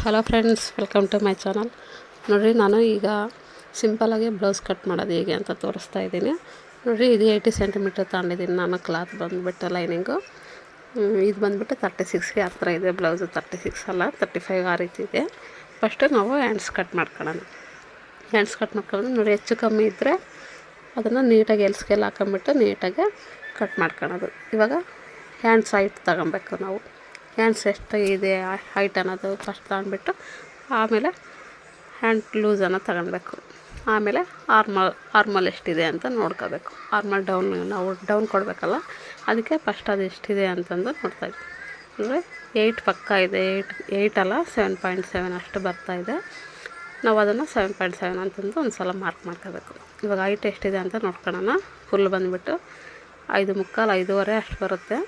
Hello friends welcome to my channel ನೋಡಿರಿ, ನಾನು ಈಗ ಸಿಂಪಲಾಗಿ ಬ್ಲೌಸ್ ಕಟ್ ಮಾಡೋದು ಹೇಗೆ ಅಂತ ತೋರಿಸ್ತಾ ಇದ್ದೀನಿ. ನೋಡಿರಿ, ಇದು ಏಯ್ಟಿ ಸೆಂಟಿಮೀಟರ್ ತಗೊಂಡಿದ್ದೀನಿ ನಾನು ಕ್ಲಾತ್ ಬಂದುಬಿಟ್ಟು ಲೈನಿಂಗು ಇದು ಬಂದುಬಿಟ್ಟು ತರ್ಟಿ ಸಿಕ್ಸ್ಗೆ ಹತ್ರ ಇದೆ ಬ್ಲೌಸು ತರ್ಟಿ ಸಿಕ್ಸ್ ಅಲ್ಲ ತರ್ಟಿ ಫೈವ್ ಆ ರೀತಿ ಇದೆ. ಫಸ್ಟು ನಾವು ಹ್ಯಾಂಡ್ಸ್ ಕಟ್ ಮಾಡ್ಕೊಳ್ಳೋಣ. ಹ್ಯಾಂಡ್ಸ್ ಕಟ್ ಮಾಡ್ಕೊಳ್ಳೋದು ನೋಡಿ ಹೆಚ್ಚು ಕಮ್ಮಿ ಇದ್ದರೆ ಅದನ್ನು ನೀಟಾಗಿ ಎಲ್ಸ್ಗೆಲ್ಲ ಹಾಕೊಂಬಿಟ್ಟು ನೀಟಾಗಿ ಕಟ್ ಮಾಡ್ಕೊಳೋದು ಇವಾಗ ಹ್ಯಾಂಡ್ಸ್ ಹೈಟ್ ತಗೊಬೇಕು ನಾವು. ಹ್ಯಾಂಡ್ಸ್ ಇದೆ ಹೈಟ್ ಅನ್ನೋದು ಫಸ್ಟ್ ತಗೊಂಡ್ಬಿಟ್ಟು, ಆಮೇಲೆ ಹ್ಯಾಂಡ್ ಲೂಸನ್ನು ತಗೊಳ್ಬೇಕು ಆಮೇಲೆ ಆರ್ಮಲ್ ಆರ್ಮಲ್ ಎಷ್ಟಿದೆ ಅಂತ ನೋಡ್ಕೋಬೇಕು. ಆರ್ಮಲ್ ಡೌನ್ ನಾವು ಡೌನ್ ಕೊಡಬೇಕಲ್ಲ, ಅದಕ್ಕೆ ಫಸ್ಟ್ ಅದು ಎಷ್ಟಿದೆ ಅಂತಂದು ನೋಡ್ತಾಯಿದ್ವಿ ಅಂದರೆ ಏಯ್ಟ್ ಪಕ್ಕ ಇದೆ ಏಯ್ಟ್ ಏಯ್ಟ್ ಅಲ್ಲ ಸೆವೆನ್ ಪಾಯಿಂಟ್ ಸೆವೆನ್ ಅಷ್ಟು ಬರ್ತಾಯಿದೆ ನಾವು ಅದನ್ನು ಸೆವೆನ್ ಪಾಯಿಂಟ್ ಸೆವೆನ್ ಅಂತಂದು ಒಂದು ಸಲ ಮಾರ್ಕ್ ಮಾಡ್ಕೋಬೇಕು. ಇವಾಗ ಹೈಟ್ ಎಷ್ಟಿದೆ ಅಂತ ನೋಡ್ಕೊಳ್ಳೋಣ ಫುಲ್ ಬಂದುಬಿಟ್ಟು ಐದು ಮುಕ್ಕಾಲು ಐದೂವರೆ ಅಷ್ಟು ಬರುತ್ತೆ.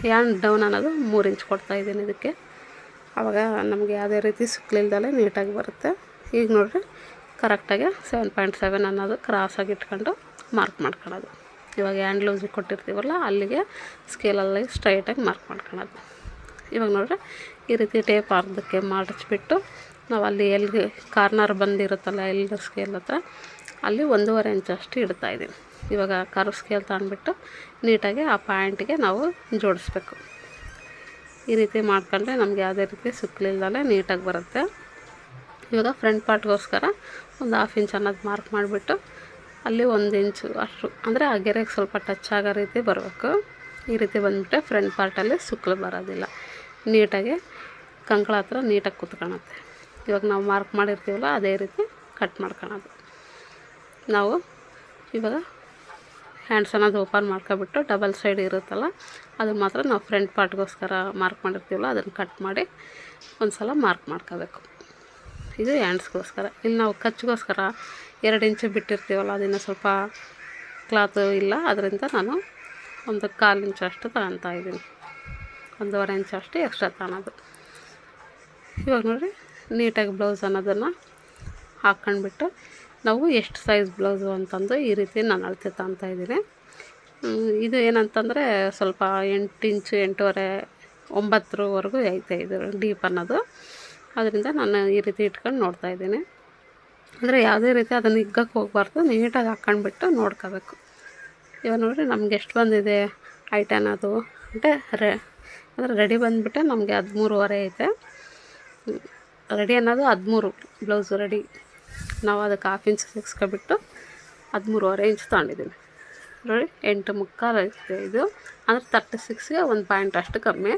ಹ್ಯಾಂಡ್ ಡೌನ್ ಅನ್ನೋದು ಮೂರು ಇಂಚ್ ಕೊಡ್ತಾಯಿದ್ದೀನಿ ಇದಕ್ಕೆ. ಆವಾಗ ನಮಗೆ ಯಾವುದೇ ರೀತಿ ಸುಕ್ಲಿಲ್ದಲೇ ನೀಟಾಗಿ ಬರುತ್ತೆ. ಈಗ ನೋಡಿರಿ ಕರೆಕ್ಟಾಗಿ ಸೆವೆನ್ ಪಾಯಿಂಟ್ ಸೆವೆನ್ ಅನ್ನೋದು ಕ್ರಾಸಾಗಿ ಇಟ್ಕೊಂಡು ಮಾರ್ಕ್ ಮಾಡ್ಕೊಳೋದು ಇವಾಗ ಹ್ಯಾಂಡ್ ಲೂಸಿಗೆ ಕೊಟ್ಟಿರ್ತೀವಲ್ಲ, ಅಲ್ಲಿಗೆ ಸ್ಕೇಲಲ್ಲಿ ಸ್ಟ್ರೈಟಾಗಿ ಮಾರ್ಕ್ ಮಾಡ್ಕೊಳೋದು ಇವಾಗ ನೋಡಿರಿ, ಈ ರೀತಿ ಟೇಪ್ ಅರ್ಧಕ್ಕೆ ಮಾಡಿಸ್ಬಿಟ್ಟು ನಾವು ಅಲ್ಲಿ ಎಲ್ಲಿ ಕಾರ್ನರ್ ಬಂದಿರುತ್ತಲ್ಲ ಎಲ್ಲಿ ಸ್ಕೇಲ್ ಹತ್ರ, ಅಲ್ಲಿ ಒಂದೂವರೆ ಇಂಚಷ್ಟು ಇಡ್ತಾಯಿದ್ದೀನಿ ಇವಾಗ ಕರ್ವ್ ಸ್ಕೇಲ್ ತಗೊಂಡ್ಬಿಟ್ಟು ನೀಟಾಗಿ ಆ ಪ್ಯಾಂಟ್ಗೆ ನಾವು ಜೋಡಿಸ್ಬೇಕು. ಈ ರೀತಿ ಮಾಡ್ಕೊಂಡ್ರೆ ನಮಗೆ ಯಾವುದೇ ರೀತಿ ಸುಕ್ಕಲಿಲ್ದಲೇ ನೀಟಾಗಿ ಬರುತ್ತೆ. ಇವಾಗ ಫ್ರಂಟ್ ಪಾರ್ಟ್ಗೋಸ್ಕರ ಒಂದು ಹಾಫ್ ಇಂಚ್ ಅನ್ನೋದು ಮಾರ್ಕ್ ಮಾಡಿಬಿಟ್ಟು ಅಲ್ಲಿ ಒಂದು ಇಂಚು ಅಷ್ಟು, ಅಂದರೆ ಆ ಗೆರೆಗೆ ಸ್ವಲ್ಪ ಟಚ್ ಆಗೋ ರೀತಿ ಬರಬೇಕು. ಈ ರೀತಿ ಬಂದುಬಿಟ್ಟು ಫ್ರಂಟ್ ಪಾರ್ಟಲ್ಲಿ ಸುಕ್ಕಲು ಬರೋದಿಲ್ಲ. ನೀಟಾಗಿ ಕಂಕಳ ಹತ್ರ ನೀಟಾಗಿ ಕುತ್ಕೊಳತ್ತೆ. ಇವಾಗ ನಾವು ಮಾರ್ಕ್ ಮಾಡಿರ್ತೀವಲ್ಲ, ಅದೇ ರೀತಿ ಕಟ್ ಮಾಡ್ಕೊಳೋದು. ನಾವು ಇವಾಗ ಹ್ಯಾಂಡ್ಸ್ ಅನ್ನೋದು ಓಪನ್ ಮಾಡ್ಕೊಬಿಟ್ಟು ಡಬಲ್ ಸೈಡ್ ಇರುತ್ತಲ್ಲ ಅದನ್ನು ಮಾತ್ರ ನಾವು ಫ್ರಂಟ್ ಪಾರ್ಟ್ಗೋಸ್ಕರ ಮಾರ್ಕ್ ಮಾಡಿರ್ತೀವಲ್ಲ, ಅದನ್ನು ಕಟ್ ಮಾಡಿ ಒಂದು ಸಲ ಮಾರ್ಕ್ ಮಾಡ್ಕೋಬೇಕು. ಇದು ಹ್ಯಾಂಡ್ಸ್ಗೋಸ್ಕರ. ಇಲ್ಲಿ ನಾವು ಕಚ್ಚಿಗೋಸ್ಕರ ಎರಡು ಇಂಚು ಬಿಟ್ಟಿರ್ತೀವಲ್ಲ, ಅದನ್ನು ಸ್ವಲ್ಪ ಕ್ಲಾತು ಇಲ್ಲ, ಅದರಿಂದ ನಾನು ಒಂದು ಕಾಲು ಇಂಚು ಅಷ್ಟು ತಗೊತಾ ಇದ್ದೀನಿ. ಒಂದೂವರೆ ಇಂಚು ಅಷ್ಟು ಎಕ್ಸ್ಟ್ರಾ ತಗೊಳೋದು. ಇವಾಗ ನೋಡಿರಿ ನೀಟಾಗಿ ಬ್ಲೌಸ್ ಅನ್ನೋದನ್ನು ಹಾಕ್ಕೊಂಡ್ಬಿಟ್ಟು ನಾವು ಎಷ್ಟು ಸೈಜ್ ಬ್ಲೌಸು ಅಂತಂದು ಈ ರೀತಿ ನಾನು ಅಳತೆ ತಗೊತಾ ಇದ್ದೀನಿ. ಇದು ಏನಂತಂದರೆ ಸ್ವಲ್ಪ ಎಂಟು ಇಂಚು, ಎಂಟೂವರೆ, ಒಂಬತ್ತರವರೆಗೂ ಐತೆ ಇದು ಡೀಪ್ ಅನ್ನೋದು. ಅದರಿಂದ ನಾನು ಈ ರೀತಿ ಇಟ್ಕೊಂಡು ನೋಡ್ತಾ ಇದ್ದೀನಿ. ಅಂದರೆ ಯಾವುದೇ ರೀತಿ ಅದನ್ನು ಹಿಗ್ಗಕ್ಕೆ ಹೋಗಬಾರ್ದು, ನೀಟಾಗಿ ಹಾಕ್ಕೊಂಡ್ಬಿಟ್ಟು ನೋಡ್ಕೋಬೇಕು. ಇವಾಗ ನೋಡಿರಿ, ನಮ್ಗೆ ಎಷ್ಟು ಬಂದಿದೆ ಐಟ ಅನ್ನೋದು. ಅಂದರೆ ರೆ ಅಂದರೆ ರೆಡಿ ಬಂದುಬಿಟ್ಟೆ ನಮಗೆ ಹದಿಮೂರುವರೆ ಐತೆ. ರೆಡಿ ಅನ್ನೋದು ಹದಿಮೂರು, ಬ್ಲೌಸು ರೆಡಿ ನಾವು ಅದಕ್ಕೆ ಹಾಫ್ ಇಂಚ್ ಸಿಕ್ಸ್ಕೊಬಿಟ್ಟು ಹದಿಮೂರುವರೆ ಇಂಚ್ ತೊಗೊಂಡಿದ್ದೀನಿ ನೋಡಿ, ಎಂಟು ಮುಕ್ಕಾಲು ಐತೆ ಇದು. ಅಂದರೆ ತರ್ಟಿ ಸಿಕ್ಸ್ಗೆ ಒಂದು ಪಾಯಿಂಟ್ ಅಷ್ಟು ಕಮ್ಮಿ.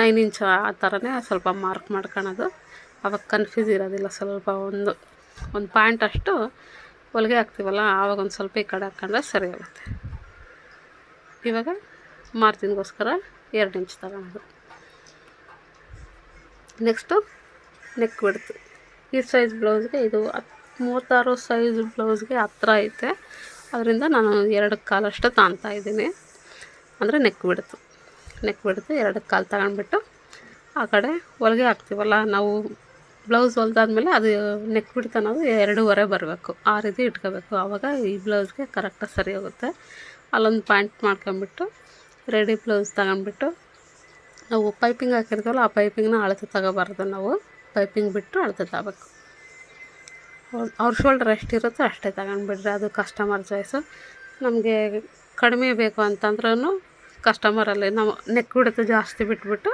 ನೈನ್ ಇಂಚ್ ಆ ಥರನೇ ಸ್ವಲ್ಪ ಮಾರ್ಕ್ ಮಾಡ್ಕೊಳೋದು. ಅವಾಗ ಕನ್ಫ್ಯೂಸ್ ಇರೋದಿಲ್ಲ, ಸ್ವಲ್ಪ ಒಂದು ಒಂದು ಪಾಯಿಂಟ್ ಅಷ್ಟು ಹೊಲಿಗೆ ಹಾಕ್ತೀವಲ್ಲ ಆವಾಗ ಒಂದು ಸ್ವಲ್ಪ ಈ ಕಡೆ ಹಾಕ್ಕೊಂಡ್ರೆ ಸರಿ ಆಗುತ್ತೆ. ಇವಾಗ ಮಾರ್ಜಿನ್ಗೋಸ್ಕರ ಎರಡು ಇಂಚ್ ತಗೊಳೋದು. ನೆಕ್ಸ್ಟು ನೆಕ್ ಬಿಡ್ತು ಈ ಸೈಜ್ ಬ್ಲೌಸ್ಗೆ ಇದು ಮೂವತ್ತಾರು ಸೈಜ್ ಬ್ಲೌಸ್ಗೆ ಹತ್ರ ಐತೆ. ಅದರಿಂದ ನಾನು ಎರಡು ಕಾಲಷ್ಟು ತಾಂತಾ ಇದ್ದೀನಿ. ಅಂದರೆ ನೆಕ್ ಬಿಡ್ತು ನೆಕ್ ಬಿಡ್ತು ಎರಡು ಕಾಲು ತಗೊಂಡ್ಬಿಟ್ಟು ಆ ಕಡೆ ಹೊಲಿಗೆ ಹಾಕ್ತೀವಲ್ಲ, ನಾವು ಬ್ಲೌಸ್ ಹೊಲ್ದಾದ್ಮೇಲೆ ಅದು ನೆಕ್ ಬಿಡ್ತು ಅನ್ನೋದು ಎರಡೂವರೆ ಬರಬೇಕು. ಆ ರೀತಿ ಇಟ್ಕೋಬೇಕು. ಆವಾಗ ಈ ಬ್ಲೌಸ್ಗೆ ಕರೆಕ್ಟಾಗಿ ಸರಿ ಹೋಗುತ್ತೆ. ಅಲ್ಲೊಂದು ಪ್ಯಾಂಟ್ ಮಾಡ್ಕೊಂಬಿಟ್ಟು ರೆಡಿ ಬ್ಲೌಸ್ ತಗೊಂಡ್ಬಿಟ್ಟು ನಾವು ಪೈಪಿಂಗ್ ಹಾಕಿರ್ತೀವಲ್ಲ, ಆ ಪೈಪಿಂಗ್ನ ಅಳತೆ ತಗೋಬಾರ್ದು ನಾವು. ಪೈಪಿಂಗ್ ಬಿಟ್ಟು ಅಳತೆ ತಗೋಬೇಕು. ಅವ್ರ ಶೋಲ್ಡ್ರ್ ಎಷ್ಟಿರುತ್ತೋ ಅಷ್ಟೇ ತಗೊಂಡ್ಬಿಡ್ರಿ. ಅದು ಕಸ್ಟಮರ್ ಚಾಯ್ಸು ನಮಗೆ ಕಡಿಮೆ ಬೇಕು ಅಂತಂದ್ರೂ ಕಸ್ಟಮರಲ್ಲಿ ನಾವು ನೆಕ್ ಬಿಡುತ್ತೆ ಜಾಸ್ತಿ ಬಿಟ್ಬಿಟ್ಟು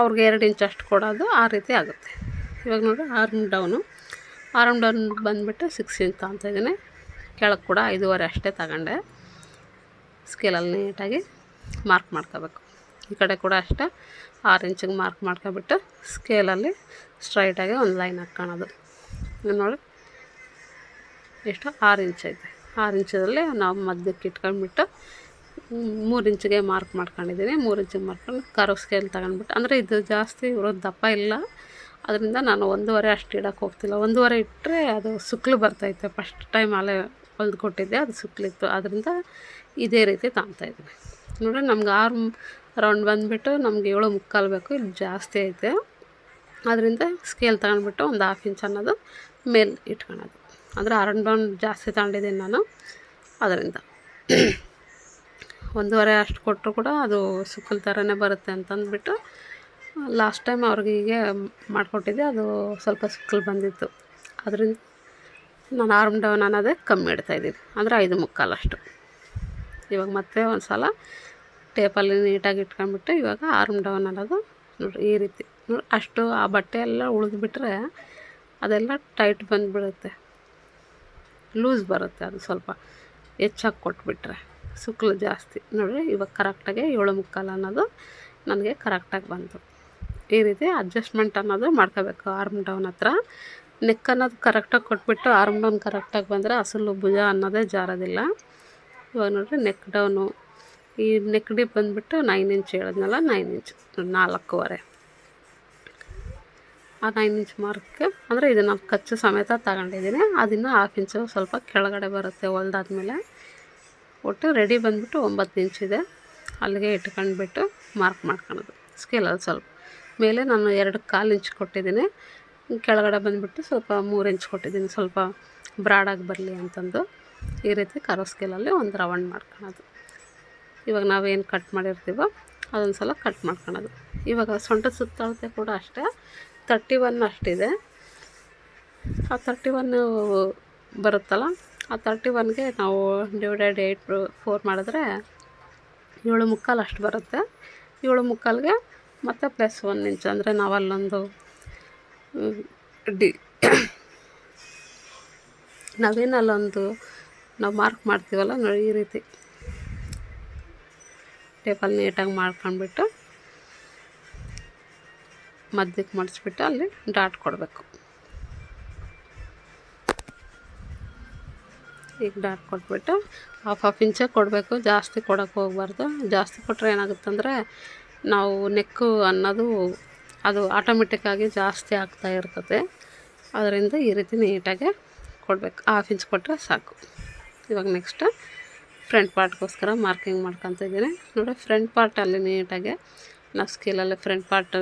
ಅವ್ರಿಗೆ ಎರಡು ಇಂಚ್ ಅಷ್ಟು ಕೊಡೋದು ಆ ರೀತಿ ಆಗುತ್ತೆ. ಇವಾಗ ನೋಡಿ ಆರ್ಮ್ ಡೌನು ಆರ್ಮ್ ಡೌನ್ ಬಂದುಬಿಟ್ಟು ಸಿಕ್ಸ್ ಇಂಚ್ ಇದ್ದೀನಿ. ಕೆಳಗೆ ಕೂಡ ಐದೂವರೆ ಅಷ್ಟೇ ತಗೊಂಡೆ. ಸ್ಕೇಲಲ್ಲಿ ನೀಟಾಗಿ ಮಾರ್ಕ್ ಮಾಡ್ಕೋಬೇಕು. ಈ ಕಡೆ ಕೂಡ ಅಷ್ಟೇ ಆರು ಇಂಚಿಗೆ ಮಾರ್ಕ್ ಮಾಡ್ಕೊಬಿಟ್ಟು ಸ್ಕೇಲಲ್ಲಿ ಸ್ಟ್ರೈಟಾಗಿ ಒಂದು ಲೈನ್ ಹಾಕ್ಕೊಳೋದು. ನೋಡಿ ಎಷ್ಟು? ಆರು ಇಂಚ್ ಐತೆ. ಆರು ಇಂಚದಲ್ಲಿ ನಾವು ಮಧ್ಯಕ್ಕೆ ಇಟ್ಕೊಂಡ್ಬಿಟ್ಟು ಮೂರು ಇಂಚಿಗೆ ಮಾರ್ಕ್ ಮಾಡ್ಕೊಂಡಿದ್ದೀನಿ. ಮೂರು ಇಂಚಿಗೆ ಮಾರ್ಕೊಂಡು ಕರೋ ಸ್ಕೇಲ್ ತಗೊಂಡ್ಬಿಟ್ಟು, ಅಂದರೆ ಇದು ಜಾಸ್ತಿ ಇರೋದು ದಪ್ಪ ಇಲ್ಲ. ಅದರಿಂದ ನಾನು ಒಂದೂವರೆ ಅಷ್ಟು ಇಡೋಕ್ಕೆ ಹೋಗ್ತಿಲ್ಲ. ಒಂದೂವರೆ ಇಟ್ಟರೆ ಅದು ಸುಕ್ಲು ಬರ್ತೈತೆ. ಫಸ್ಟ್ ಟೈಮ್ ಅಲ್ಲೇ ಹೊಲ್ದು ಕೊಟ್ಟಿದ್ದೆ, ಅದು ಸುಕ್ಲಿತ್ತು ಅದರಿಂದ ಇದೇ ರೀತಿ ಇದ್ದೀನಿ. ನೋಡಿ ನಮ್ಗೆ ಆರು ರೌಂಡ್ ಬಂದುಬಿಟ್ಟು ನಮ್ಗೆ ಏಳು ಮುಕ್ಕಾಲು ಬೇಕು. ಇಲ್ಲಿ ಜಾಸ್ತಿ ಐತೆ. ಅದರಿಂದ ಸ್ಕೇಲ್ ತಗೊಂಡ್ಬಿಟ್ಟು ಒಂದು ಹಾಫ್ ಇಂಚ್ ಅನ್ನೋದು ಮೇಲೆ ಇಟ್ಕೊಳೋದು. ಅಂದರೆ ಆರ್ ಡೌನ್ ಜಾಸ್ತಿ ತಗೊಂಡಿದ್ದೀನಿ ನಾನು. ಅದರಿಂದ. ಒಂದೂವರೆ ಅಷ್ಟು ಕೊಟ್ಟರು ಕೂಡ ಅದು ಸುಕ್ಕಲ್ ಥರನೇ ಬರುತ್ತೆ ಅಂತಂದ್ಬಿಟ್ಟು ಲಾಸ್ಟ್ ಟೈಮ್ ಅವ್ರಿಗೆ ಹೀಗೆ ಮಾಡಿಕೊಟ್ಟಿದ್ದೆ, ಅದು ಸ್ವಲ್ಪ ಸುಕ್ಕಲ್ ಬಂದಿತ್ತು. ಅದರಿಂದ ನಾನು ಆರ್ಮ್ ಡೌನ್ ಅನ್ನೋದೇ ಕಮ್ಮಿ ಇಡ್ತಾಯಿದ್ದೀನಿ ಅಂದರೆ ಐದು ಮುಕ್ಕಾಲಷ್ಟು ಇವಾಗ ಮತ್ತೆ ಒಂದು ಸಲ ಟೇಪಲ್ಲಿ ನೀಟಾಗಿ ಇಟ್ಕೊಂಡ್ಬಿಟ್ಟು ಇವಾಗ ಆರ್ಮ್ ಡೌನ್ ಅನ್ನೋದು ನೋಡಿ ಈ ರೀತಿ. ನೋಡಿ ಅಷ್ಟು ಆ ಬಟ್ಟೆ ಎಲ್ಲ ಉಳಿದ್ಬಿಟ್ರೆ ಅದೆಲ್ಲ ಟೈಟ್ ಬಂದುಬಿಡುತ್ತೆ. ಲೂಸ್ ಬರುತ್ತೆ ಅದು ಸ್ವಲ್ಪ ಹೆಚ್ಚಾಗಿ ಕೊಟ್ಬಿಟ್ರೆ. ಸುಕ್ಲು ಜಾಸ್ತಿ. ನೋಡಿರಿ, ಇವಾಗ ಕರೆಕ್ಟಾಗಿ ಏಳು ಮುಕ್ಕಾಲು ಅನ್ನೋದು ನನಗೆ ಕರೆಕ್ಟಾಗಿ ಬಂತು. ಈ ರೀತಿ ಅಡ್ಜಸ್ಟ್ಮೆಂಟ್ ಅನ್ನೋದು ಮಾಡ್ಕೋಬೇಕು ಆರ್ಮ್ ಡೌನ್ ಹತ್ರ. ನೆಕ್ ಅನ್ನೋದು ಕರೆಕ್ಟಾಗಿ ಕೊಟ್ಬಿಟ್ಟು ಆರ್ಮ್ ಡೌನ್ ಕರೆಕ್ಟಾಗಿ ಬಂದರೆ ಅಸಲು ಭುಜ ಅನ್ನೋದೇ ಜಾರೋದಿಲ್ಲ. ಇವಾಗ ನೋಡಿರಿ ನೆಕ್ ಡೌನು ಈ ನೆಕ್ ಡಿಪ್ ಬಂದುಬಿಟ್ಟು ನೈನ್ ಇಂಚ್ ಹೇಳಿದ್ನಲ್ಲ ನೈನ್ ಇಂಚ್ ನಾಲ್ಕೂವರೆ. ಆ ನೈನ್ ಇಂಚ್ ಮಾರ್ಕ್ಗೆ ಅಂದರೆ ಇದನ್ನು ಕಚ್ಚು ಸಮೇತ ತಗೊಂಡಿದ್ದೀನಿ ಅದನ್ನು ಹಾಫ್ ಇಂಚು ಸ್ವಲ್ಪ ಕೆಳಗಡೆ ಬರುತ್ತೆ ಹೊಲ್ದಾದ್ಮೇಲೆ. ಒಟ್ಟು ರೆಡಿ ಬಂದುಬಿಟ್ಟು ಒಂಬತ್ತು ಇಂಚಿದೆ ಅಲ್ಲಿಗೆ ಇಟ್ಕೊಂಡ್ಬಿಟ್ಟು ಮಾರ್ಕ್ ಮಾಡ್ಕೊಳೋದು. ಸ್ಕೇಲಲ್ಲಿ ಸ್ವಲ್ಪ. ಮೇಲೆ ನಾನು ಎರಡು ಕಾಲು ಇಂಚ್ ಕೊಟ್ಟಿದ್ದೀನಿ ಕೆಳಗಡೆ ಬಂದುಬಿಟ್ಟು ಸ್ವಲ್ಪ ಮೂರು ಇಂಚ್ ಕೊಟ್ಟಿದ್ದೀನಿ ಸ್ವಲ್ಪ ಬ್ರಾಡಾಗಿ ಬರಲಿ ಅಂತಂದು. ಈ ರೀತಿ ಕರೋ ಸ್ಕೇಲಲ್ಲಿ ಒಂದು ರೌಂಡ್ ಮಾಡ್ಕೊಳೋದು. ಇವಾಗ ನಾವೇನು ಕಟ್ ಮಾಡಿರ್ತೀವೋ ಅದೊಂದು ಸಲ ಕಟ್ ಮಾಡ್ಕೊಳೋದು. ಇವಾಗ ಸೊಂಟ ಸುತ್ತಳತೆ ಕೂಡ ಅಷ್ಟೇ. ತರ್ಟಿ ಒನ್ ಅಷ್ಟಿದೆ. ಆ ತರ್ಟಿ ಒನ್ನು ಬರುತ್ತಲ್ಲ, ಆ ತರ್ಟಿ ಒನ್ಗೆ ನಾವು ಡಿವೈಡೆಡ್ ಏಯ್ಟ್ ಫೋರ್ ಮಾಡಿದ್ರೆ ಏಳು ಮುಕ್ಕಾಲು ಅಷ್ಟು ಬರುತ್ತೆ. ಏಳು ಮುಕ್ಕಾಲಿಗೆ ಮತ್ತು ಪ್ಲಸ್ ಒನ್ ಇಂಚ್, ಅಂದರೆ ನಾವಲ್ಲೊಂದು ಡಿ, ನಾವೇನು ಅಲ್ಲೊಂದು, ನಾವು ಮಾರ್ಕ್ ಮಾಡ್ತೀವಲ್ಲ ನೋಡಿ ಈ ರೀತಿ ಟೇಬಲ್ ನೀಟಾಗಿ ಮಾಡ್ಕೊಂಡ್ಬಿಟ್ಟು ಮಧ್ಯಕ್ಕೆ ಮಡಿಸ್ಬಿಟ್ಟು ಅಲ್ಲಿ ಡಾಟ್ ಕೊಡಬೇಕು. ಈಗ ಡಾಟ್ ಕೊಟ್ಬಿಟ್ಟು ಹಾಫ್ ಹಾಫ್ ಇಂಚೇ ಕೊಡಬೇಕು. ಜಾಸ್ತಿ ಕೊಡೋಕ್ಕೆ ಹೋಗ್ಬಾರ್ದು. ಜಾಸ್ತಿ ಕೊಟ್ಟರೆ ಏನಾಗುತ್ತಂದರೆ ನಾವು ನೆಕ್ಕು ಅನ್ನೋದು ಅದು ಆಟೋಮೆಟಿಕ್ಕಾಗಿ ಜಾಸ್ತಿ ಆಗ್ತಾ ಇರ್ತದೆ. ಅದರಿಂದ ಈ ರೀತಿ ನೀಟಾಗೆ ಕೊಡಬೇಕು. ಹಾಫ್ ಇಂಚ್ ಕೊಟ್ಟರೆ ಸಾಕು. ಇವಾಗ ನೆಕ್ಸ್ಟ್ ಫ್ರಂಟ್ ಪಾರ್ಟ್ಗೋಸ್ಕರ ಮಾರ್ಕಿಂಗ್ ಮಾಡ್ಕೊತಿದ್ದೀನಿ ನೋಡಿ ಫ್ರಂಟ್ ಪಾರ್ಟಲ್ಲಿ ನೀಟಾಗಿ ನಾವು ಸ್ಕೇಲಲ್ಲೇ ಫ್ರಂಟ್ ಪಾರ್ಟ್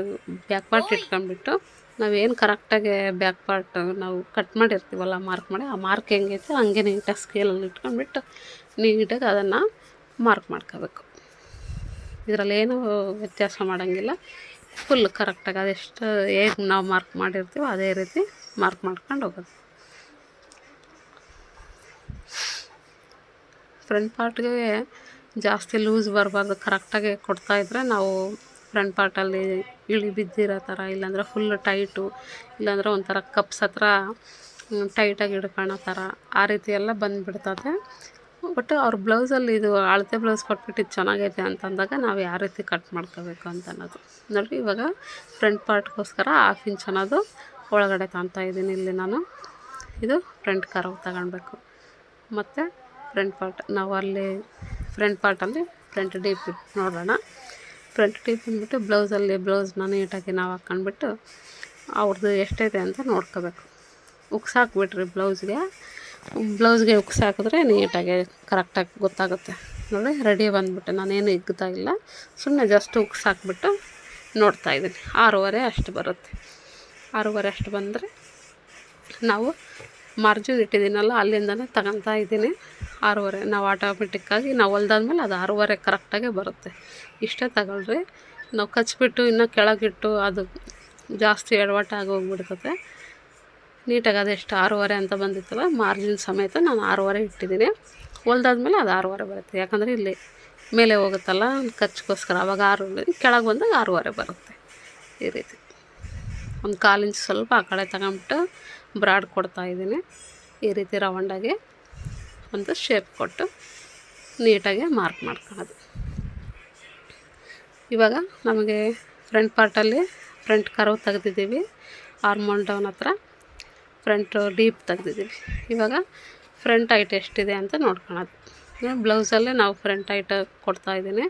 ಬ್ಯಾಕ್ ಪಾರ್ಟ್ ಇಟ್ಕೊಂಡ್ಬಿಟ್ಟು ನಾವೇನು ಕರೆಕ್ಟಾಗಿ ಬ್ಯಾಕ್ ಪಾರ್ಟ್ ನಾವು ಕಟ್ ಮಾಡಿರ್ತೀವಲ್ಲ ಮಾರ್ಕ್ ಮಾಡಿ ಆ ಮಾರ್ಕ್ ಹೆಂಗೈತೆ ಹಂಗೆ ನೀಟಾಗಿ ಸ್ಕೇಲಲ್ಲಿ ಇಟ್ಕೊಂಡ್ಬಿಟ್ಟು ನೀಟಾಗಿ ಅದನ್ನು ಮಾರ್ಕ್ ಮಾಡ್ಕೋಬೇಕು. ಇದರಲ್ಲಿ ಏನೂ ವ್ಯತ್ಯಾಸ ಮಾಡೋಂಗಿಲ್ಲ. ಫುಲ್ ಕರೆಕ್ಟಾಗಿ ಅದೆಷ್ಟು ಹೇಗೆ ನಾವು ಮಾರ್ಕ್ ಮಾಡಿರ್ತೀವೋ ಅದೇ ರೀತಿ ಮಾರ್ಕ್ ಮಾಡ್ಕೊಂಡು ಹೋಗೋದು. ಫ್ರಂಟ್ ಪಾರ್ಟ್ಗೆ ಜಾಸ್ತಿ ಲೂಸ್ ಬರಬಾರ್ದು ಕರೆಕ್ಟಾಗಿ ಕೊಡ್ತಾಯಿದ್ರೆ ನಾವು ಫ್ರಂಟ್ ಪಾರ್ಟಲ್ಲಿ ಇಳಿ ಬಿದ್ದಿರೋ ಥರ, ಇಲ್ಲಾಂದ್ರೆ ಫುಲ್ ಟೈಟು, ಇಲ್ಲಾಂದ್ರೆ ಒಂಥರ ಕಪ್ಸ್ ಹತ್ರ ಟೈಟಾಗಿ ಹಿಡ್ಕೊಳ್ಳೋ ಥರ, ಆ ರೀತಿ ಎಲ್ಲ ಬಂದುಬಿಡ್ತದೆ. ಬಟ್ ಅವ್ರ ಬ್ಲೌಸಲ್ಲಿ ಇದು ಅಳತೆ ಬ್ಲೌಸ್ ಕೊಟ್ಬಿಟ್ಟು ಇದು ಚೆನ್ನಾಗೈತೆ ಅಂತಂದಾಗ ನಾವು ಯಾವ ರೀತಿ ಕಟ್ ಮಾಡ್ಕೋಬೇಕು ಅಂತ ಅನ್ನೋದು. ನೋಡಿ ಇವಾಗ ಫ್ರಂಟ್ ಪಾರ್ಟ್ಗೋಸ್ಕರ ಹಾಫ್ ಇಂಚ್ ಅನ್ನೋದು ಒಳಗಡೆ ತಾಂತಾ ಇದ್ದೀನಿ ಇಲ್ಲಿ ನಾನು. ಇದು ಫ್ರಂಟ್ ಕರ್ವ್ ತಗೊಳ್ಬೇಕು. ಮತ್ತು ಫ್ರಂಟ್ ಪಾರ್ಟ್, ನಾವು ಅಲ್ಲಿ ಫ್ರಂಟ್ ಪಾರ್ಟಲ್ಲಿ ಫ್ರಂಟ್ ಡೀಪ್ ನೋಡೋಣ. ಫ್ರಂಟ್ ಟೀಪ್ ಬಂದ್ಬಿಟ್ಟು ಬ್ಲೌಸಲ್ಲಿ ಬ್ಲೌಸ್ನ ನೀಟಾಗಿ ನಾವು ಹಾಕ್ಕೊಂಡ್ಬಿಟ್ಟು ಅವ್ರದ್ದು ಎಷ್ಟೈತೆ ಅಂತ ನೋಡ್ಕೋಬೇಕು. ಉಕ್ಸ್ ಹಾಕ್ಬಿಟ್ರಿ ಬ್ಲೌಸ್ಗೆ. ಬ್ಲೌಸ್ಗೆ ಉಕ್ಸ್ ಹಾಕಿದ್ರೆ ನೀಟಾಗಿ ಕರೆಕ್ಟಾಗಿ ಗೊತ್ತಾಗುತ್ತೆ. ನೋಡಿ ರೆಡಿ ಬಂದುಬಿಟ್ಟು ನಾನೇನು ಇಗ್ತಾ ಇಲ್ಲ. ಸುಮ್ಮನೆ ಜಸ್ಟ್ ಉಕ್ಸ್ ಹಾಕ್ಬಿಟ್ಟು ನೋಡ್ತಾಯಿದ್ದೀನಿ ಆರೂವರೆ ಅಷ್ಟು ಬರುತ್ತೆ. ಆರೂವರೆ ಅಷ್ಟು ಬಂದರೆ ನಾವು ಮಾರ್ಜಿನ್ ಇಟ್ಟಿದ್ದೀನಲ್ಲ, ಅಲ್ಲಿಂದನೇ ತಗೊತಾ ಇದ್ದೀನಿ. ಆರೂವರೆ, ನಾವು ಆಟೋಮೆಟಿಕ್ಕಾಗಿ ನಾವು ಹೊಲ್ದಾದ್ಮೇಲೆ ಅದು ಆರೂವರೆ ಕರೆಕ್ಟಾಗೆ ಬರುತ್ತೆ. ಇಷ್ಟೇ ತಗೊಳ್ರಿ. ನಾವು ಕಚ್ಚಿಬಿಟ್ಟು ಇನ್ನೂ ಕೆಳಗಿಟ್ಟು ಅದು ಜಾಸ್ತಿ ಎಡವಟ್ಟಾಗಿ ಹೋಗ್ಬಿಡ್ತತೆ. ನೀಟಾಗಿ ಅದೆಷ್ಟು ಆರೂವರೆ ಅಂತ ಬಂದಿತ್ತಲ್ಲ, ಮಾರ್ಜಿನ್ ಸಮೇತ ನಾನು ಆರೂವರೆ ಇಟ್ಟಿದ್ದೀನಿ. ಹೊಲ್ದಾದ್ಮೇಲೆ ಅದು ಆರೂವರೆ ಬರುತ್ತೆ. ಯಾಕಂದರೆ ಇಲ್ಲಿ ಮೇಲೆ ಹೋಗುತ್ತಲ್ಲ ಖರ್ಚಿಗೋಸ್ಕರ ಅವಾಗ ಆರು, ಕೆಳಗೆ ಬಂದಾಗ ಆರೂವರೆ ಬರುತ್ತೆ ಈ ರೀತಿ. ಒಂದು ಕಾಲು ಸ್ವಲ್ಪ ಆ ಕಡೆ ತಗೊಂಬಿಟ್ಟು ಬ್ರಾಡ್ ಕೊಡ್ತಾಯಿದ್ದೀನಿ ಈ ರೀತಿ ರೌಂಡಾಗಿ ಒಂದು ಶೇಪ್ ಕೊಟ್ಟು ನೀಟಾಗಿ ಮಾರ್ಕ್ ಮಾಡ್ಕೊಳ್ಳೋದು ಇವಾಗ ನಮಗೆ ಫ್ರಂಟ್ ಪಾರ್ಟಲ್ಲಿ ಫ್ರಂಟ್ ಕರ್ವ್ ತೆಗೆದಿದ್ದೀವಿ. ಆರ್ಮೋನ್ ಡೌನ್ ಹತ್ರ ಫ್ರಂಟ್ ಡೀಪ್ ತೆಗೆದಿದ್ದೀವಿ. ಇವಾಗ ಫ್ರಂಟ್ ಹೈಟ್ ಎಷ್ಟಿದೆ ಅಂತ ನೋಡ್ಕೊಳೋದು ಬ್ಲೌಸಲ್ಲೇ ನಾವು ಫ್ರಂಟ್ ಹೈಟ್ ಕೊಡ್ತಾಯಿದ್ದೀನಿ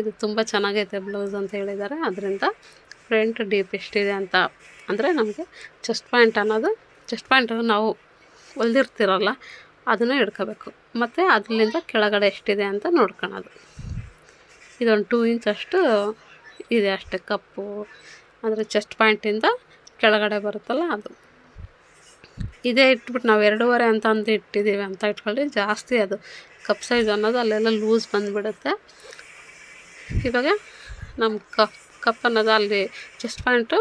ಇದು ತುಂಬ ಚೆನ್ನಾಗೈತೆ ಬ್ಲೌಸ್ ಅಂತ ಹೇಳಿದ್ದಾರೆ. ಅದರಿಂದ ಫ್ರಂಟ್ ಡೀಪ್ ಎಷ್ಟಿದೆ ಅಂತ ಅಂದರೆ ನಮಗೆ ಚೆಸ್ಟ್ ಪಾಯಿಂಟ್ ಅನ್ನೋದು ಚೆಸ್ಟ್ ಪಾಯಿಂಟ್ ನಾವು ಹೊಲ್ದಿರ್ತಿರಲ್ಲ, ಅದನ್ನು ಹಿಡ್ಕೋಬೇಕು. ಮತ್ತು ಅದರಿಂದ ಕೆಳಗಡೆ ಎಷ್ಟಿದೆ ಅಂತ ನೋಡ್ಕೊಳೋದು ಇದೊಂದು ಟೂ ಇಂಚ್ ಅಷ್ಟು ಇದೆ ಅಷ್ಟೇ ಕಪ್ಪು. ಅಂದರೆ ಚೆಸ್ಟ್ ಪಾಯಿಂಟಿಂದ ಕೆಳಗಡೆ ಬರುತ್ತಲ್ಲ ಅದು. ಇದೇ ಇಟ್ಬಿಟ್ಟು ನಾವು ಎರಡೂವರೆ ಅಂತ ಅಂದು ಇಟ್ಟಿದ್ದೀವಿ ಅಂತ ಇಟ್ಕೊಳ್ಳಿ. ಜಾಸ್ತಿ ಅದು ಕಪ್ ಸೈಜ್ ಅನ್ನೋದು ಅಲ್ಲೆಲ್ಲ ಲೂಸ್ ಬಂದುಬಿಡುತ್ತೆ. ಇವಾಗ ನಮ್ಮ ಕಪ್ ಕಪ್ ಅನ್ನೋದು ಅಲ್ಲಿ ಚೆಸ್ಟ್ ಪಾಯಿಂಟು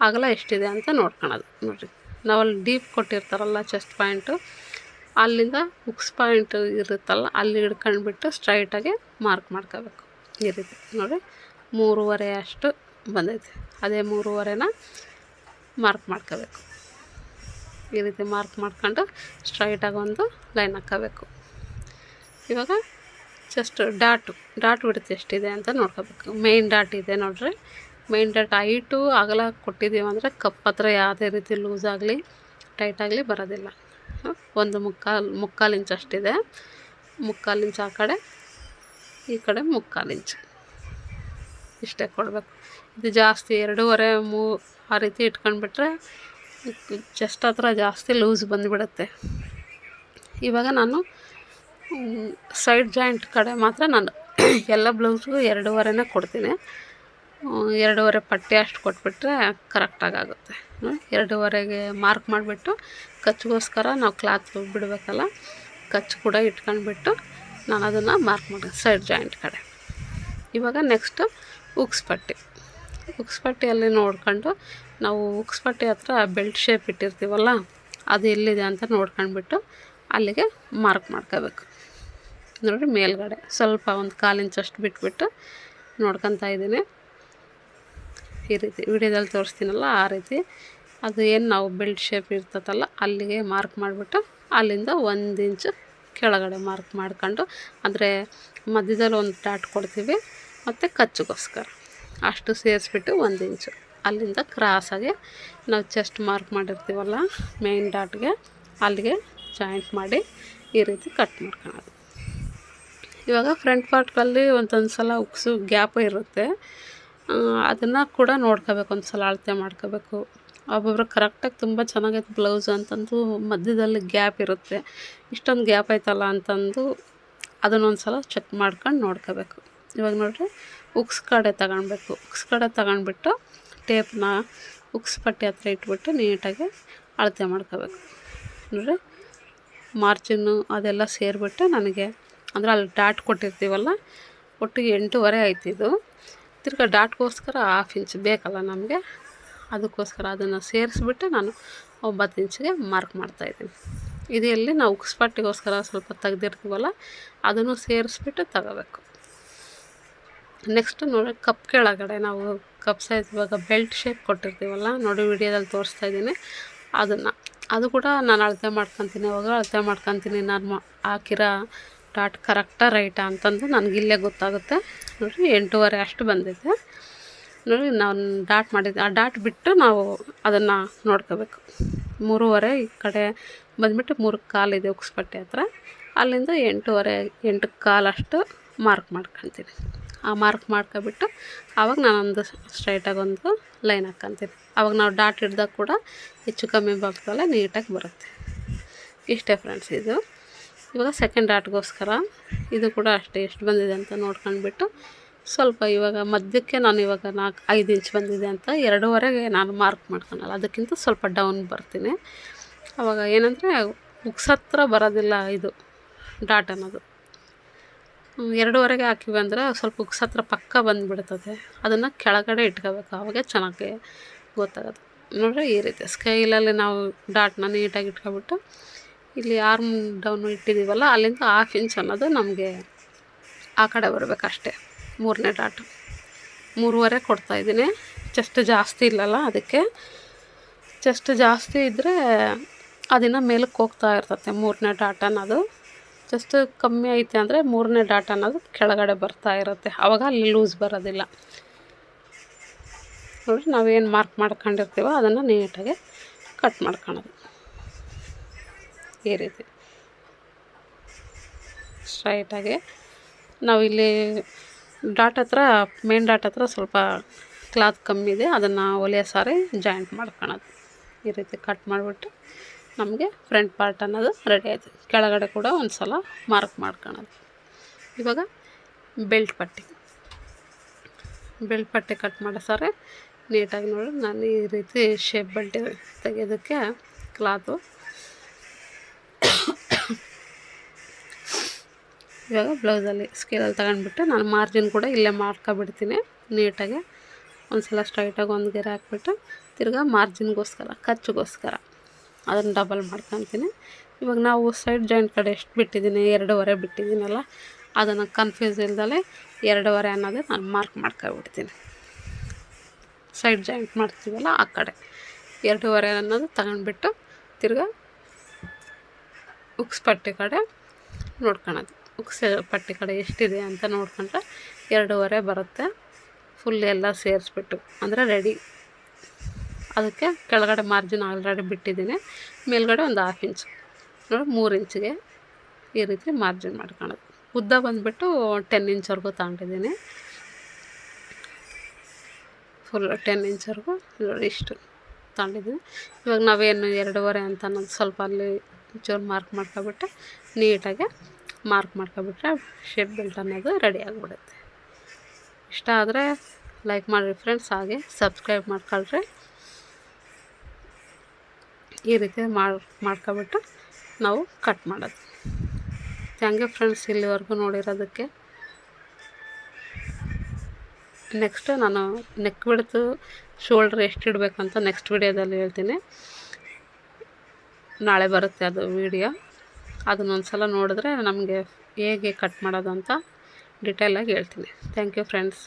ಅಗಲ ಎಷ್ಟಿದೆ ಅಂತ ನೋಡ್ಕೊಳೋದು. ನೋಡಿರಿ. ನಾವಲ್ಲಿ ಡೀಪ್ ಕೊಟ್ಟಿರ್ತಾರಲ್ಲ ಚೆಸ್ಟ್ ಪಾಯಿಂಟು ಅಲ್ಲಿಂದ ಉಕ್ಸ್ ಪಾಯಿಂಟ್ ಇರುತ್ತಲ್ಲ, ಅಲ್ಲಿ ಹಿಡ್ಕೊಂಡ್ಬಿಟ್ಟು ಸ್ಟ್ರೈಟಾಗಿ ಮಾರ್ಕ್ ಮಾಡ್ಕೋಬೇಕು. ಈ ರೀತಿ ನೋಡಿ ಮೂರುವರೆ ಅಷ್ಟು ಬಂದೈತೆ. ಅದೇ ಮೂರುವರೆನ ಮಾರ್ಕ್ ಮಾಡ್ಕೋಬೇಕು. ಈ ರೀತಿ ಮಾರ್ಕ್ ಮಾಡ್ಕೊಂಡು ಸ್ಟ್ರೈಟಾಗಿ ಒಂದು ಲೈನ್ ಹಾಕ್ಕೋಬೇಕು. ಇವಾಗ ಜಸ್ಟ್ ಡಾಟು ಡಾಟ್ ಬಿಡುತ್ತೆ ಎಷ್ಟಿದೆ ಅಂತ ನೋಡ್ಕೋಬೇಕು. ಮೇಯ್ನ್ ಡಾಟ್ ಇದೆ ನೋಡ್ರಿ. ಮೇಯ್ನ್ ಡಾಟ್ ಹೈಟು ಅಗಲ ಕೊಟ್ಟಿದ್ದೀವಿ ಅಂದರೆ ಕಪ್ ಹತ್ರ ಯಾವುದೇ ರೀತಿ ಲೂಸ್ ಆಗಲಿ ಟೈಟಾಗಲಿ ಬರೋದಿಲ್ಲ. ಒಂದು ಮುಕ್ಕಾಲು ಮುಕ್ಕಾಲು ಇಂಚ್ ಅಷ್ಟಿದೆ. ಮುಕ್ಕಾಲು ಇಂಚ್ ಆ ಕಡೆ ಈ ಕಡೆ ಮುಕ್ಕಾಲು ಇಂಚ್. ಇಷ್ಟೇ ಕೊಡಬೇಕು. ಇದು ಜಾಸ್ತಿ ಎರಡೂವರೆ, ಮೂ, ಆ ರೀತಿ ಇಟ್ಕೊಂಡ್ಬಿಟ್ರೆ ಚೆಸ್ಟ್ ಹತ್ರ ಜಾಸ್ತಿ ಲೂಸ್ ಬಂದುಬಿಡುತ್ತೆ. ಇವಾಗ ನಾನು ಸೈಡ್ ಜಾಯಿಂಟ್ ಕಡೆ ಮಾತ್ರ ನಾನು ಎಲ್ಲ ಬ್ಲೌಸ್ಗೂ ಎರಡೂವರೆನೇ ಕೊಡ್ತೀನಿ. ಎರಡೂವರೆ ಪಟ್ಟಿ ಅಷ್ಟು ಕೊಟ್ಬಿಟ್ರೆ ಕರೆಕ್ಟಾಗಿ ಆಗುತ್ತೆ. ಎರಡೂವರೆಗೆ ಮಾರ್ಕ್ ಮಾಡಿಬಿಟ್ಟು ಕಚ್ಚಿಗೋಸ್ಕರ ನಾವು ಕ್ಲಾತ್ ಬಿಡಬೇಕಲ್ಲ ಕಚ್ಚು ಕೂಡ ಇಟ್ಕೊಂಡ್ಬಿಟ್ಟು ನಾನು ಅದನ್ನು ಮಾರ್ಕ್ ಮಾಡಿ ಸೈಡ್ ಜಾಯಿಂಟ್ ಕಡೆ. ಇವಾಗ ನೆಕ್ಸ್ಟು ಉಕ್ಸ್ ಪಟ್ಟಿ. ಉಕ್ಸ್ ಪಟ್ಟಿಯಲ್ಲಿ ನೋಡ್ಕೊಂಡು ನಾವು ಉಕ್ಸ್ ಪಟ್ಟಿ ಹತ್ರ ಬೆಲ್ಟ್ ಶೇಪ್ ಇಟ್ಟಿರ್ತೀವಲ್ಲ, ಅದು ಎಲ್ಲಿದೆ ಅಂತ ನೋಡ್ಕೊಂಡ್ಬಿಟ್ಟು ಅಲ್ಲಿಗೆ ಮಾರ್ಕ್ ಮಾಡ್ಕೋಬೇಕು. ನೋಡಿ ಮೇಲ್ಗಡೆ ಸ್ವಲ್ಪ ಒಂದು ಕಾಲು ಇಂಚಷ್ಟು ಬಿಟ್ಬಿಟ್ಟು ನೋಡ್ಕೊತಾ ಇದ್ದೀನಿ. ಈ ರೀತಿ ವಿಡಿಯೋದಲ್ಲಿ ತೋರಿಸ್ತೀನಲ್ಲ, ಆ ರೀತಿ. ಅದು ಏನು ನಾವು ಬೆಲ್ಟ್ ಶೇಪ್ ಇರ್ತದಲ್ಲ, ಅಲ್ಲಿಗೆ ಮಾರ್ಕ್ ಮಾಡಿಬಿಟ್ಟು ಅಲ್ಲಿಂದ ಒಂದು ಇಂಚು ಕೆಳಗಡೆ ಮಾರ್ಕ್ ಮಾಡ್ಕೊಂಡು ಅಂದರೆ ಮಧ್ಯದಲ್ಲಿ ಒಂದು ಡಾಟ್ ಕೊಡ್ತೀವಿ, ಮತ್ತು ಕಚ್ಚಿಗೋಸ್ಕರ. ಅಷ್ಟು ಸೇರಿಸ್ಬಿಟ್ಟು ಒಂದು ಇಂಚು ಅಲ್ಲಿಂದ ಕ್ರಾಸಾಗಿ ನಾವು ಚೆಸ್ಟ್ ಮಾರ್ಕ್ ಮಾಡಿರ್ತೀವಲ್ಲ ಮೇನ್ ಡಾಟ್ಗೆ ಅಲ್ಲಿಗೆ ಜಾಯಿಂಟ್ ಮಾಡಿ ಈ ರೀತಿ ಕಟ್ ಮಾಡ್ಕೊಳೋದು. ಇವಾಗ ಫ್ರಂಟ್ ಪಾರ್ಟ್ಗಳಲ್ಲಿ ಒಂದೊಂದು ಸಲ ಉಕ್ಸು ಗ್ಯಾಪ್ ಇರುತ್ತೆ. ಅದನ್ನು ಕೂಡ ನೋಡ್ಕೋಬೇಕು ಒಂದು ಸಲ ಅಳತೆ ಮಾಡ್ಕೋಬೇಕು. ಒಬ್ಬೊಬ್ರು ಕರೆಕ್ಟಾಗಿ ತುಂಬ ಚೆನ್ನಾಗೈತೆ ಬ್ಲೌಸ್ ಅಂತಂದು ಮಧ್ಯದಲ್ಲಿ ಗ್ಯಾಪ್ ಇರುತ್ತೆ. ಇಷ್ಟೊಂದು ಗ್ಯಾಪ್ ಆಯ್ತಲ್ಲ ಅಂತಂದು ಅದನ್ನೊಂದು ಸಲ ಚೆಕ್ ಮಾಡ್ಕೊಂಡು ನೋಡ್ಕೋಬೇಕು. ಇವಾಗ ನೋಡಿರಿ, ಉಕ್ಸ್ ಕಡೆ ತಗೊಳ್ಬೇಕು ಉಕ್ಸ್ ಕಡೆ ತಗೊಂಡ್ಬಿಟ್ಟು ಟೇಪ್ನ ಉಕ್ಸ್ ಪಟ್ಟಿ ಹತ್ರ ಇಟ್ಬಿಟ್ಟು ನೀಟಾಗಿ ಅಳತೆ ಮಾಡ್ಕೋಬೇಕು. ನೋಡಿರಿ ಮಾರ್ಜಿನ್ನು ಅದೆಲ್ಲ ಸೇರಿಬಿಟ್ಟು ನನಗೆ ಅಂದರೆ ಅಲ್ಲಿ ಡಾಟ್ ಕೊಟ್ಟಿರ್ತೀವಲ್ಲ, ಒಟ್ಟಿಗೆ ಎಂಟೂವರೆ ಆಯ್ತಿದ್ದು ತಿರ್ಗಿ ಡಾಟ್ಗೋಸ್ಕರ ಹಾಫ್ ಇಂಚ್ ಬೇಕಲ್ಲ ನಮಗೆ, ಅದಕ್ಕೋಸ್ಕರ ಅದನ್ನು ಸೇರಿಸ್ಬಿಟ್ಟು ನಾನು ಒಂಬತ್ತು ಇಂಚಿಗೆ ಮಾರ್ಕ್ ಮಾಡ್ತಾಯಿದ್ದೀನಿ ಇದು ಎಲ್ಲಿ ನಾವು ಉಕ್ಸ್ಪಟ್ಟಿಗೋಸ್ಕರ ಸ್ವಲ್ಪ ತೆಗ್ದಿರ್ತೀವಲ್ಲ, ಅದನ್ನು ಸೇರಿಸ್ಬಿಟ್ಟು ತಗೋಬೇಕು. ನೆಕ್ಸ್ಟ್ ನೋಡಿ, ಕಪ್ ಕೆಳಗಡೆ ನಾವು ಕಪ್ ಸೈಜ್ ಇವಾಗ ಬೆಲ್ಟ್ ಶೇಪ್ ಕೊಟ್ಟಿರ್ತೀವಲ್ಲ, ನೋಡಿ ವಿಡಿಯೋದಲ್ಲಿ ತೋರಿಸ್ತಾ ಇದ್ದೀನಿ, ಅದನ್ನು. ಅದು ಕೂಡ ನಾನು ಅಳತೆ ಮಾಡ್ಕೊತೀನಿ ಅವಾಗ ಅಳತೆ ಮಾಡ್ಕೊತೀನಿ, ನಾನು ಹಾಕಿರೋ ಡಾಟ್ ಕರೆಕ್ಟಾ ರೈಟಾ ಅಂತಂದು ನನಗಿಲ್ಲೇ ಗೊತ್ತಾಗುತ್ತೆ. ನೋಡಿ, ಎಂಟೂವರೆ ಅಷ್ಟು ಬಂದಿದೆ. ನೋಡಿ, ನಾನು ಡಾಟ್ ಮಾಡಿದ್ದೆ, ಆ ಡಾಟ್ ಬಿಟ್ಟು ನಾವು ಅದನ್ನು ನೋಡ್ಕೋಬೇಕು. ಮೂರುವರೆ ಈ ಕಡೆ ಬಂದುಬಿಟ್ಟು ಮೂರು ಕಾಲಿದೆ ಉಕ್ಸ್ಪಟ್ಟೆ ಹತ್ರ. ಅಲ್ಲಿಂದ ಎಂಟೂವರೆ, ಎಂಟು ಕಾಲಷ್ಟು ಮಾರ್ಕ್ ಮಾಡ್ಕೊಳ್ತೀನಿ ಆ ಮಾರ್ಕ್ ಮಾಡ್ಕೊಬಿಟ್ಟು ಆವಾಗ ನಾನೊಂದು ಸ್ಟ್ರೈಟಾಗಿ ಒಂದು ಲೈನ್ ಹಾಕ್ಕೊತೀನಿ ಆವಾಗ ನಾವು ಡಾಟ್ ಹಿಡ್ದಾಗ ಕೂಡ ಹೆಚ್ಚು ಕಮ್ಮಿ ಭಾಗದಲ್ಲ ನೀಟಾಗಿ ಬರುತ್ತೆ. ಇಷ್ಟೇ ಫ್ರೆಂಡ್ಸ್ ಇದು. ಇವಾಗ ಸೆಕೆಂಡ್ ಡಾಟ್ಗೋಸ್ಕರ ಇದು ಕೂಡ ಅಷ್ಟೇ ಎಷ್ಟು ಬಂದಿದೆ ಅಂತ ನೋಡ್ಕೊಂಡ್ಬಿಟ್ಟು ಸ್ವಲ್ಪ ಇವಾಗ ಮಧ್ಯಕ್ಕೆ ನಾನು ಇವಾಗ ನಾಲ್ಕು, ಐದು ಇಂಚ್ ಬಂದಿದೆ ಅಂತ ಎರಡೂವರೆಗೆ ನಾನು ಮಾರ್ಕ್ ಮಾಡ್ಕೊಳಲ್ಲ ಅದಕ್ಕಿಂತ ಸ್ವಲ್ಪ ಡೌನ್ ಬರ್ತೀನಿ. ಅವಾಗ ಏನಂದರೆ ಉಕ್ಸ್ ಹತ್ರ ಬರೋದಿಲ್ಲ ಇದು ಡಾಟ್ ಅನ್ನೋದು. ಎರಡೂವರೆಗೆ ಹಾಕಿವಿ ಅಂದರೆ ಸ್ವಲ್ಪ ಉಕ್ಸ್ ಹತ್ರ ಪಕ್ಕ ಬಂದುಬಿಡ್ತದೆ. ಅದನ್ನು ಕೆಳಗಡೆ ಇಟ್ಕೋಬೇಕು. ಆವಾಗ ಚೆನ್ನಾಗಿ ಗೊತ್ತಾಗೋದು ನೋಡಿರಿ ಈ ರೀತಿ ಸ್ಕೈಲಲ್ಲಿ ನಾವು ಡಾಟ್ನ ನೀಟಾಗಿ ಇಟ್ಕೊಬಿಟ್ಟು ಇಲ್ಲಿ ಆರ್ಮ್ ಡೌನು ಇಟ್ಟಿದ್ದೀವಲ್ಲ ಅಲ್ಲಿಂದ ಹಾಫ್ ಇಂಚ್ ಅನ್ನೋದು ನಮಗೆ ಆ ಕಡೆ ಬರಬೇಕಷ್ಟೇ. ಮೂರನೇ ಡಾಟ್. ಮೂರುವರೆ ಕೊಡ್ತಾಯಿದ್ದೀನಿ ಚೆಸ್ಟ್ ಜಾಸ್ತಿ ಇಲ್ಲಲ್ಲ ಅದಕ್ಕೆ. ಚೆಸ್ಟ್ ಜಾಸ್ತಿ ಇದ್ದರೆ ಅದನ್ನು ಮೇಲಕ್ಕೆ ಹೋಗ್ತಾ ಇರ್ತತೆ ಮೂರನೇ ಡಾಟ್ ಅನ್ನೋದು. ಜಸ್ಟ್ ಕಮ್ಮಿ ಐತೆ ಅಂದರೆ ಮೂರನೇ ಡಾಟ್ ಅನ್ನೋದು ಕೆಳಗಡೆ ಬರ್ತಾ ಇರುತ್ತೆ. ಆವಾಗ ಅಲ್ಲಿ ಲೂಸ್ ಬರೋದಿಲ್ಲ. ನೋಡಿ ನಾವೇನು ಮಾರ್ಕ್ ಮಾಡ್ಕೊಂಡಿರ್ತೀವೋ ಅದನ್ನು ನೀಟಾಗಿ ಕಟ್ ಮಾಡ್ಕೊಳೋದು. ಈ ರೀತಿ. ಸ್ಟ್ರೈಟಾಗಿ ನಾವಿಲ್ಲಿ ಡಾಟ್ ಹತ್ರ ಮೇನ್ ಡಾಟ್ ಹತ್ರ ಸ್ವಲ್ಪ ಕ್ಲಾತ್ ಕಮ್ಮಿ ಇದೆ. ಅದನ್ನು ಒಲೆಯ ಸಾರಿ ಜಾಯಿಂಟ್ ಮಾಡ್ಕೊಳೋದು. ಈ ರೀತಿ ಕಟ್ ಮಾಡಿಬಿಟ್ಟು ನಮಗೆ ಫ್ರಂಟ್ ಪಾರ್ಟ್ ಅನ್ನೋದು ರೆಡಿ ಆಯಿತು. ಕೆಳಗಡೆ ಕೂಡ ಒಂದು ಸಲ ಮಾರ್ಕ್ ಮಾಡ್ಕೊಳೋದು ಇವಾಗ ಬೆಲ್ಟ್ ಪಟ್ಟಿ. ಬೆಲ್ಟ್ ಪಟ್ಟಿ ಕಟ್ ಮಾಡೋ ಸಾರಿ. ನೀಟಾಗಿ ನೋಡಿ. ನಾನು ಈ ರೀತಿ ಶೇಪ್ ಬಟ್ಟೆ ತೆಗೆಯೋದಕ್ಕೆ ಕ್ಲಾತು ಇವಾಗ ಬ್ಲೌಸಲ್ಲಿ ಸ್ಕೇಲಲ್ಲಿ ತಗೊಂಡ್ಬಿಟ್ಟು ನಾನು ಮಾರ್ಜಿನ್ ಕೂಡ ಇಲ್ಲೇ ಮಾಡ್ಕೊಬಿಡ್ತೀನಿ ನೀಟಾಗಿ ಒಂದು ಸಲ ಸ್ಟ್ರೈಟಾಗಿ ಒಂದು ಗೆರೆ ಹಾಕ್ಬಿಟ್ಟು ತಿರ್ಗಾ ಮಾರ್ಜಿನ್ಗೋಸ್ಕರ ಖರ್ಚಿಗೋಸ್ಕರ ಅದನ್ನು ಡಬಲ್ ಮಾಡ್ಕೊತೀನಿ. ಇವಾಗ ನಾವು ಸೈಡ್ ಜಾಯಿಂಟ್ ಕಡೆ ಎಷ್ಟು ಬಿಟ್ಟಿದ್ದೀನಿ? ಎರಡೂವರೆ ಬಿಟ್ಟಿದ್ದೀನಲ್ಲ, ಅದನ್ನು ಕನ್ಫ್ಯೂಸ್ ಇಲ್ದಲೆ ಎರಡೂವರೆ ಅನ್ನೋದು ನಾನು ಮಾರ್ಕ್ ಮಾಡ್ಕೊಬಿಡ್ತೀನಿ ಸೈಡ್ ಜಾಯಿಂಟ್ ಮಾಡ್ತೀವಲ್ಲ, ಆ ಕಡೆ. ಎರಡೂವರೆ ಅನ್ನೋದು ತಗೊಂಡ್ಬಿಟ್ಟು ತಿರ್ಗಾ ಉಕ್ಸ್ ಪಟ್ಟಿ ಕಡೆ ನೋಡ್ಕೊಳೋದು. ಉಕ್ಸ್ ಪಟ್ಟಿ ಕಡೆ ಎಷ್ಟಿದೆ ಅಂತ ನೋಡ್ಕೊಂಡ್ರೆ ಎರಡೂವರೆ ಬರುತ್ತೆ. ಫುಲ್ ಎಲ್ಲ ಸೇರಿಸ್ಬಿಟ್ಟು, ಅಂದರೆ ರೆಡಿ ಅದಕ್ಕೆ ಕೆಳಗಡೆ ಮಾರ್ಜಿನ್ ಆಲ್ರೆಡಿ ಬಿಟ್ಟಿದ್ದೀನಿ. ಮೇಲ್ಗಡೆ ಒಂದು ಹಾಫ್ ಇಂಚ್ ನೋಡಿ, ಮೂರು ಇಂಚಿಗೆ ಈ ರೀತಿ ಮಾರ್ಜಿನ್ ಮಾಡ್ಕೊಳೋದು ಉದ್ದ ಬಂದುಬಿಟ್ಟು ಟೆನ್ ಇಂಚ್ವರೆಗೂ ತಗೊಂಡಿದ್ದೀನಿ. ಫುಲ್ ಟೆನ್ ಇಂಚ್ವರೆಗೂ ನೋಡಿ, ಇಷ್ಟು ತಗೊಂಡಿದ್ದೀನಿ. ಇವಾಗ ನಾವೇನು ಎರಡೂವರೆ ಅಂತ ಅನ್ನೋದು ಸ್ವಲ್ಪ ಅಲ್ಲಿ ಚೂರು ಮಾರ್ಕ್ ಮಾಡ್ಕೊಬಿಟ್ಟು ನೀಟಾಗಿ ಮಾರ್ಕ್ ಮಾಡ್ಕೊಬಿಟ್ರೆ ಶೇಪ್ ಬೆಲ್ಟ್ ಅನ್ನೋದು ರೆಡಿ ಆಗಿಬಿಡುತ್ತೆ. ಇಷ್ಟ ಆದರೆ ಲೈಕ್ ಮಾಡಿರಿ ಫ್ರೆಂಡ್ಸ್ ಹಾಗೆ ಸಬ್ಸ್ಕ್ರೈಬ್ ಮಾಡ್ಕೊಳ್ರಿ. ಈ ರೀತಿ ಮಾಡಿ ಮಾಡ್ಕೊಬಿಟ್ಟು ನಾವು ಕಟ್ ಮಾಡೋದು. ಥ್ಯಾಂಕ್ ಯು ಫ್ರೆಂಡ್ಸ್ ಇಲ್ಲಿವರೆಗೂ ನೋಡಿರೋದಕ್ಕೆ ನೆಕ್ಸ್ಟ್ ನಾನು ನೆಕ್ ಬಿಡ್ತು ಶೋಲ್ಡ್ರ್ ಎಷ್ಟು ಇಡಬೇಕಂತ ನೆಕ್ಸ್ಟ್ ವಿಡಿಯೋದಲ್ಲಿ ಹೇಳ್ತೀನಿ. ನಾಳೆ ಬರುತ್ತೆ ಅದು ವಿಡಿಯೋ. ಅದನ್ನೊಂದು ಸಲ ನೋಡಿದ್ರೆ ನಮಗೆ ಹೇಗೆ ಕಟ್ ಮಾಡೋದು ಅಂತ ಡಿಟೇಲಾಗಿ ಹೇಳ್ತೀನಿ. Thank you friends